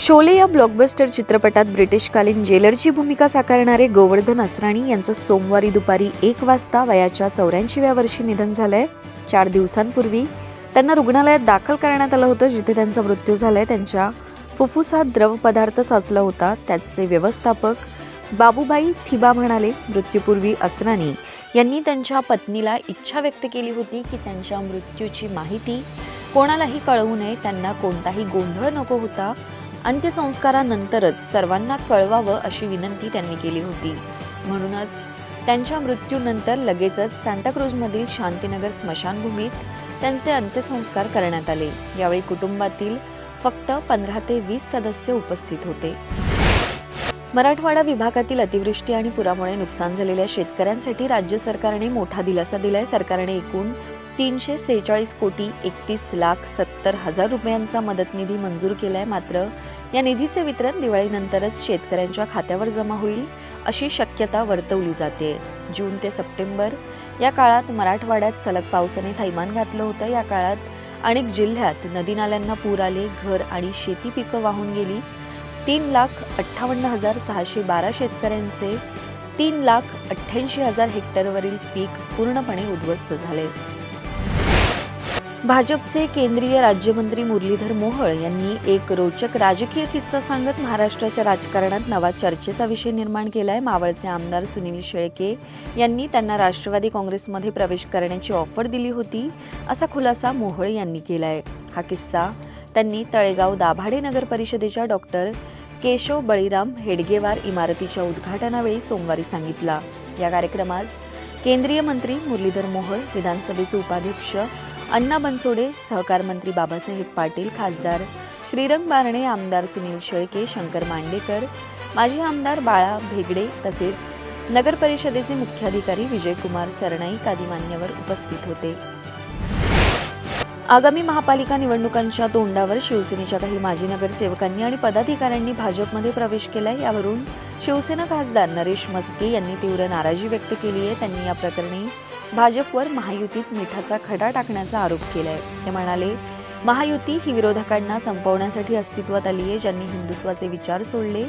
शोले या ब्लॉकबस्टर चित्रपटात ब्रिटिशकालीन जेलरची भूमिका साकारणारे गोवर्धन असराणी यांचं सोमवारी दुपारी एक वाजता वयाच्या चौऱ्याऐंशीव्या वर्षी निधन झालंय. चार दिवसांपूर्वी त्यांना रुग्णालयात दाखल करण्यात आलं होतं जिथे त्यांचा मृत्यू झालाय. त्यांच्या फुफ्फुसात द्रव पदार्थ साचला होता. त्याचे व्यवस्थापक बाबूबाई थिबा म्हणाले मृत्यूपूर्वी असरानी यांनी त्यांच्या पत्नीला इच्छा व्यक्त केली होती की त्यांच्या मृत्यूची माहिती कोणालाही कळवू नये. त्यांना कोणताही गोंधळ नको होता. अंत्यसंस्कारानंतरच सर्वांना कळवावं अशी विनंती त्यांनी केली होती. म्हणूनच त्यांच्या मृत्यूनंतर लगेचच सांताक्रूजमधील शांतीनगर स्मशानभूमीत त्यांचे अंत्यसंस्कार करण्यात आले. यावेळी कुटुंबातील फक्त पंधरा ते वीस सदस्य उपस्थित होते. मराठवाडा विभागातील अतिवृष्टी आणि पुरामुळे नुकसान झालेल्या शेतकऱ्यांसाठी राज्य सरकारने मोठा दिलासा दिलाय. सरकारने एकूण तीनशे सेहेचाळीस कोटी एकतीस लाख सत्तर हजार रुपयांचा मदत निधी मंजूर केलाय. मात्र या निधीचे वितरण दिवाळीनंतरच शेतकऱ्यांच्या खात्यावर जमा होईल अशी शक्यता वर्तवली जाते. जून ते सप्टेंबर या काळात मराठवाड्यात सलग पावसाने थैमान घातलं होतं. या काळात अनेक जिल्ह्यात नदी नाल्यांना पूर आले घर आणि शेती पिकं वाहून गेली. तीन लाख अठ्ठावन्न हजार सहाशे बारा शेतकऱ्यांचे तीन लाख अठ्ठ्याऐंशी हजार हेक्टरवरील पीक पूर्णपणे उद्ध्वस्त झाले. भाजपचे केंद्रीय राज्यमंत्री मुरलीधर मोहोळ यांनी एक रोचक राजकीय किस्सा सांगत महाराष्ट्राच्या राजकारणात नवा चर्चेचा विषय निर्माण केलाय. मावळचे आमदार सुनील शेळके यांनी त्यांना राष्ट्रवादी काँग्रेसमध्ये प्रवेश करण्याची ऑफर दिली होती असा खुलासा मोहोळ यांनी केलाय. हा किस्सा त्यांनी तळेगाव दाभाडे नगर परिषदेच्या डॉक्टर केशव बळीराम हेडगेवार इमारतीच्या उद्घाटनावेळी सोमवारी सांगितला. या कार्यक्रमास केंद्रीय मंत्री मुरलीधर मोहोळ विधानसभेचे उपाध्यक्ष अण्णा बनसोडे सहकार मंत्री बाबासाहेब पाटील खासदार श्रीरंग बारणे आमदार सुनील शेळके शंकर मांडेकर माजी आमदार बाळा भेगडे तसेच नगर परिषदेचे मुख्याधिकारी विजयकुमार सरनाईक आदी मान्यवर उपस्थित होते. आगामी महापालिका निवडणुकांच्या तोंडावर शिवसेनेच्या काही माजी नगरसेवकांनी आणि पदाधिकाऱ्यांनी भाजपमध्ये प्रवेश केला यावरून शिवसेना खासदार नरेश मस्के यांनी तीव्र नाराजी व्यक्त केली आहे. त्यांनी या प्रकरणी भाजपवर महायुतीत मिठाचा खडा टाकण्याचा आरोप केलाय. ते म्हणाले महायुती ही विरोधकांना संपवण्यासाठी अस्तित्वात आली आहे ज्यांनी हिंदुत्वाचे विचार सोडले.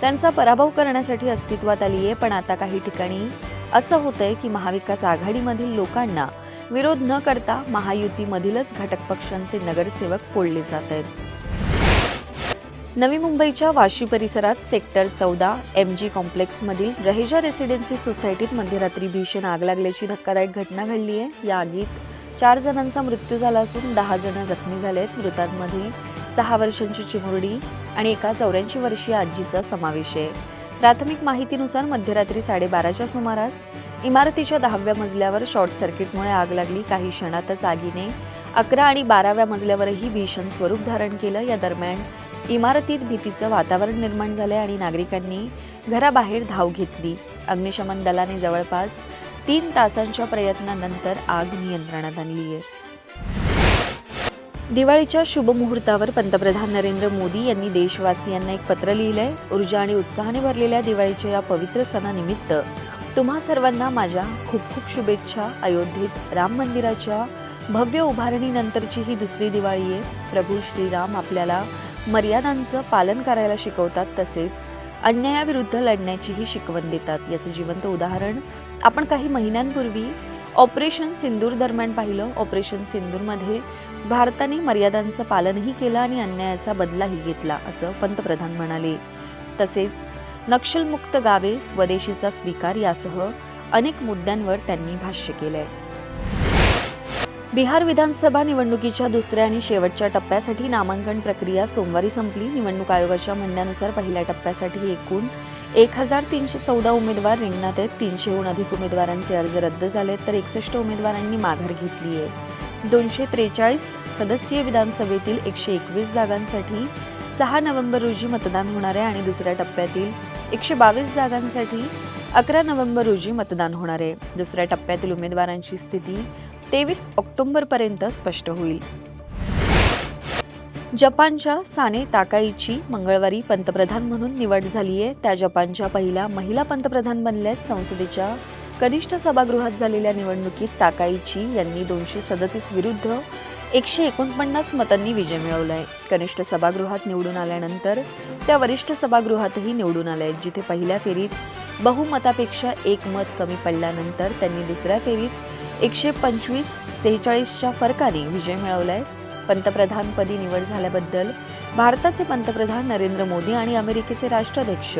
त्यांचा पराभव करण्यासाठी अस्तित्वात आली आहे पण आता काही ठिकाणी असं होतंय की महाविकास आघाडीमधील लोकांना विरोध न करता महायुतीमधीलच घटक पक्षांचे नगरसेवक फोडले जात आहेत. नवी मुंबईच्या वाशी परिसरात सेक्टर चौदा एम जी कॉम्प्लेक्समधील रहेजा रेसिडेन्सी सोसायटीत मध्यरात्री भीषण आग लागल्याची धक्कादायक घटना घडली आहे. या आगीत चार जणांचा मृत्यू झाला असून दहा जण जखमी झाले आहेत. मृतांमध्ये सहा वर्षांची चिमुरडी आणि एका चौऱ्याऐंशी वर्षीय आजीचा समावेश आहे. प्राथमिक माहितीनुसार मध्यरात्री साडेबाराच्या सुमारास इमारतीच्या दहाव्या मजल्यावर शॉर्ट सर्किटमुळे आग लागली. काही क्षणातच आगीने अकरा आणि बाराव्या मजल्यावरही भीषण स्वरूप धारण केलं. या दरम्यान इमारतीत भीतीचं वातावरण निर्माण झाले आणि नागरिकांनी घराबाहेर धाव घेतली. अग्निशमन दलाने जवळपास तीन तासांच्या प्रयत्नानंतर आग नियंत्रणात आणली आहे. दिवाळीच्या शुभमुहूर्तावर पंतप्रधान नरेंद्र मोदी यांनी देशवासियांना एक पत्र लिहिलंय. ऊर्जा आणि उत्साहाने भरलेल्या दिवाळीच्या या पवित्र सणानिमित्त तुम्हा सर्वांना माझ्या खूप खूप शुभेच्छा. अयोध्येत राम मंदिराच्या भव्य उभारणीनंतरची ही दुसरी दिवाळी आहे. प्रभू श्रीराम आपल्याला मर्यादांचं पालन करायला शिकवतात तसेच अन्यायाविरुद्ध लढण्याचीही शिकवण देतात. याचं जिवंत उदाहरण आपण काही महिन्यांपूर्वी ऑपरेशन सिंदूर दरम्यान पाहिलं. ऑपरेशन सिंदूरमध्ये भारताने मर्यादांचं पालनही केलं आणि अन्यायाचा बदलाही घेतला असं पंतप्रधान म्हणाले. तसेच नक्षलमुक्त गावे स्वदेशीचा स्वीकार यासह अनेक मुद्द्यांवर त्यांनी भाष्य केलंय. बिहार विधानसभा निवडणुकीच्या दुसऱ्या आणि शेवटच्या टप्प्यासाठी नामांकन प्रक्रिया सोमवारी संपली. निवडणूक आयोगाच्या म्हणण्यानुसार पहिल्या टप्प्यासाठी एकूण एक हजार तीनशे चौदा उमेदवार रिंगणात आहेत. तीनशेहून अधिक उमेदवारांचे अर्ज रद्द झाले तर एकसष्ट उमेदवारांनी माघार घेतली आहे. दोनशे त्रेचाळीस सदस्यीय विधानसभेतील एकशे एकवीस जागांसाठी सहा नोव्हेंबर रोजी मतदान होणार आहे आणि दुसऱ्या टप्प्यातील एकशे बावीस जागांसाठी अकरा नोव्हेंबर रोजी मतदान होणार आहे. दुसऱ्या टप्प्यातील उमेदवारांची स्थिती तेवीस ऑक्टोबरपर्यंत स्पष्ट होईल. जपानच्या साने ताकाईची मंगळवारी पंतप्रधान म्हणून निवड झाली आहे त्या जपानच्या पहिल्या महिला पंतप्रधान बनल्यात संसदेच्या कनिष्ठ सभागृहात झालेल्या निवडणुकीत ताकाईची यांनी दोनशे सदतीस विरुद्ध एकशे एकोणपन्नास मतांनी विजय मिळवला आहे कनिष्ठ सभागृहात निवडून आल्यानंतर त्या वरिष्ठ सभागृहातही निवडून आल्या आहेत जिथे पहिल्या फेरीत बहुमतापेक्षा एक मत कमी पडल्यानंतर त्यांनी दुसऱ्या फेरीत एकशे पंचवीस सेहेचाळीसच्या फरकाने विजय मिळवला आहे पंतप्रधानपदी निवड झाल्याबद्दल भारताचे पंतप्रधान नरेंद्र मोदी आणि अमेरिकेचे राष्ट्राध्यक्ष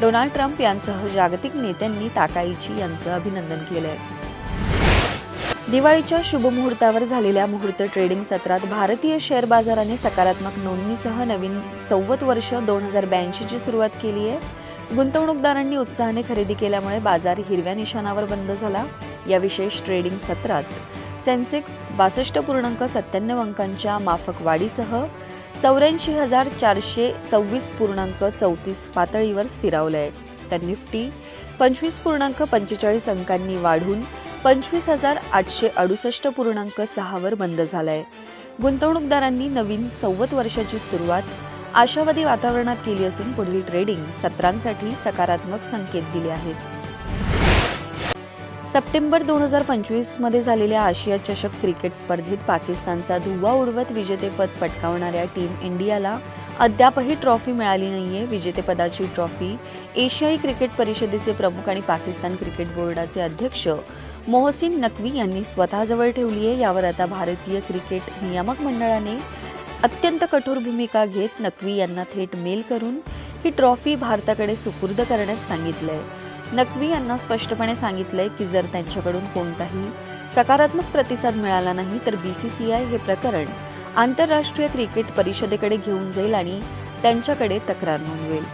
डोनाल्ड ट्रम्प यांसह जागतिक नेत्यांनी ताकाईची यांचं अभिनंदन केलं आहे दिवाळीच्या शुभमुहूर्तावर झालेल्या मुहूर्त ट्रेडिंग सत्रात भारतीय शेअर बाजाराने सकारात्मक नोंदणीसह नवीन सव्वत वर्ष दोन हजार ब्याऐंशीची सुरुवात केली आहे गुंतवणूकदारांनी उत्साहाने खरेदी केल्यामुळे बाजार हिरव्या निशाणावर बंद झाला. या विशेष ट्रेडिंग सत्रात सेन्सेक्स बासष्ट पूर्णांक सत्त्याण्णव अंकांच्या माफक वाढीसह चौऱ्याऐंशी हजार चारशे सव्वीस पूर्णांक चौतीस पातळीवर स्थिरावलं आहे तर निफ्टी पंचवीस पूर्णांक पंचेचाळीस अंकांनी वाढून पंचवीस हजार आठशे अडुसष्ट पूर्णांक सहावर बंद झालाय. गुंतवणूकदारांनी नवीन सव्वत वर्षाची सुरुवात आशावादी वातावरणात केली असून पुढील ट्रेडिंग सत्रांसाठी सकारात्मक संकेत दिले आहेत. सप्टेंबर दोन हजार पंचवीसमध्ये झालेल्या आशिया चषक क्रिकेट स्पर्धेत पाकिस्तानचा धुव्वा उडवत विजेतेपद पटकावणाऱ्या टीम इंडियाला अद्यापही ट्रॉफी मिळाली नाहीये. विजेतेपदाची ट्रॉफी एशियाई क्रिकेट परिषदेचे प्रमुख आणि पाकिस्तान क्रिकेट बोर्डाचे अध्यक्ष मोहसिन नकवी यांनी स्वतःजवळ ठेवली आहे यावर आता भारतीय क्रिकेट नियामक मंडळाने अत्यंत कठोर भूमिका घेत नकवी यांना थेट मेल करून ही ट्रॉफी भारताकडे सुपूर्द करण्यास सांगितलं आहे नक्वी यांना स्पष्टपणे सांगितलंय की जर त्यांच्याकडून कोणताही सकारात्मक प्रतिसाद मिळाला नाही तर बी सी सी आय हे प्रकरण आंतरराष्ट्रीय क्रिकेट परिषदेकडे घेऊन जाईल आणि त्यांच्याकडे तक्रार नोंदवेल.